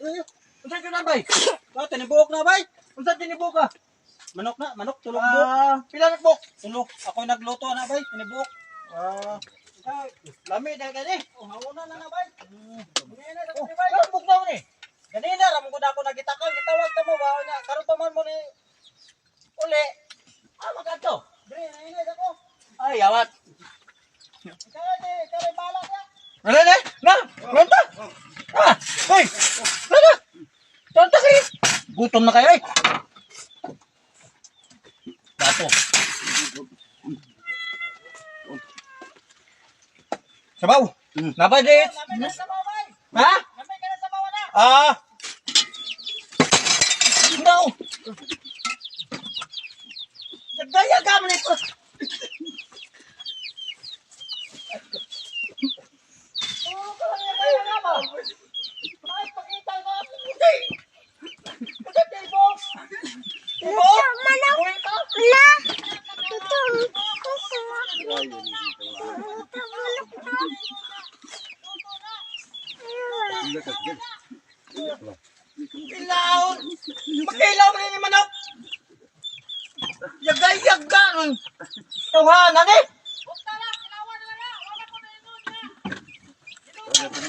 Unsa ka na bay? Ah, tinibuok na bay. Unsa tinibuok ka? Manok na, manok tulog buok. Ah, pila na po? Tulog. Ako nagluto na bay, tinibuok. Ah, ay, lami na gani. Oh, hauna na na bay. Ganina na Oh, ko bay. ano bugnaw ni? Ganina ra mo ako nagitakan, gitawag ka mo ba nya. Karon pa man mo ni uli. Ah, magkanto. Dre, nainay ako. Ay, awat. Kaya di, kaya bala ka. Ano na? Na! Ronta! Ah! Hoy! Ano? Tonta kayo! Gutom na kayo eh! Dato. Sabaw! Napadit! Lami ka na sa bawa bay. Ha? Lami ka na sa bawa na. Ah! No! Nagdaya ka mo nito! Hala! Ito, kuso. Na. Ilaw! Makilaw rin ni manok! Yagay-yaga! Tawanan eh! Huwag tala! Ilawan na lang! Wala ko na yun na!